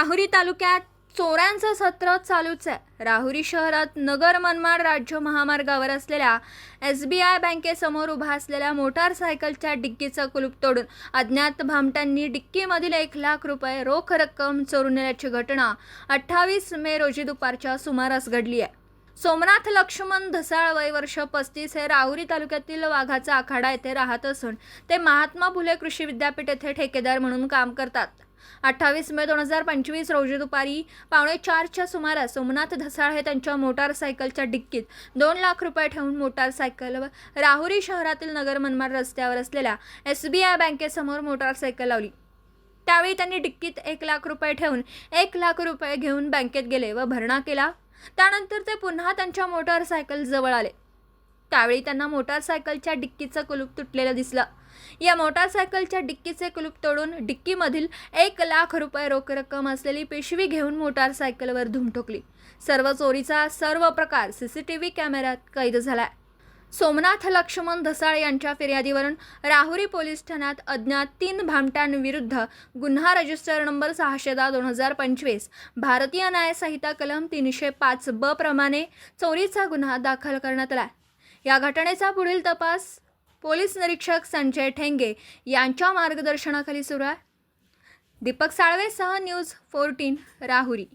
राहुरी तालुक्यात चोरांचं सत्र चालूच आहे. राहुरी शहरात नगर मनमाड राज्य महामार्गावर असलेल्या एस बी आय बँकेसमोर उभा असलेल्या मोटारसायकलच्या डिक्कीचं कुलूप तोडून अज्ञात भामट्यांनी डिक्कीमधील एक लाख रुपये रोख रक्कम चोरून नेल्याची घटना अठ्ठावीस मे रोजी दुपारच्या सुमारास घडली आहे. सोमनाथ लक्ष्मण धसाळ वय वर्ष पस्तीस हे राहुरी तालुक्यातील वाघाचा आखाडा येथे राहत असून ते महात्मा फुले कृषी विद्यापीठ येथे ठेकेदार म्हणून काम करतात. अठ्ठावीस मे दोन हजार पंचवीस रोजी दुपारी पावणे चारच्या सुमारास सोमनाथ धसाळ हे त्यांच्या मोटारसायकलच्या डिक्कीत दोन लाख रुपये ठेवून मोटारसायकलवर राहुरी शहरातील नगर मनमाड रस्त्यावर असलेल्या एस बी आय बँकेसमोर मोटारसायकल लावली. त्यावेळी त्यांनी डिक्कीत एक लाख रुपये ठेवून एक लाख रुपये घेऊन बँकेत गेले व भरणा केला. त्यानंतर ते पुन्हा त्यांच्या मोटारसायकल जवळ आले. त्यावेळी त्यांना मोटारसायकलच्या डिक्कीचं कुलूप तुटलेलं दिसलं. या मोटारसायकलच्या डिक्कीचे कुलूप तोडून डिक्कीमधील एक लाख रुपये रोख रक्कम असलेली पिशवी घेऊन मोटारसायकलवर धूम ठोकली. सर्व चोरीचा सर्व प्रकार सीसीटीव्ही कॅमेऱ्यात कैद झालाय. सोमनाथ लक्ष्मण धसाळ यांच्या फिर्यादीवरून राहुरी पोलीस ठाण्यात अज्ञात तीन भामट्यांविरुद्ध गुन्हा रजिस्टर नंबर सहाशे दहा दोन हजार पंचवीस भारतीय न्यायसंहिता कलम तीनशे पाच ब प्रमाणे चोरीचा गुन्हा दाखल करण्यात आला या घटनेचा पुढील तपास पोलीस निरीक्षक संजय ठेंगे यांच्या मार्गदर्शनाखाली सुरू आहे. दीपक साळवेसह न्यूज फोर्टीन राहुरी.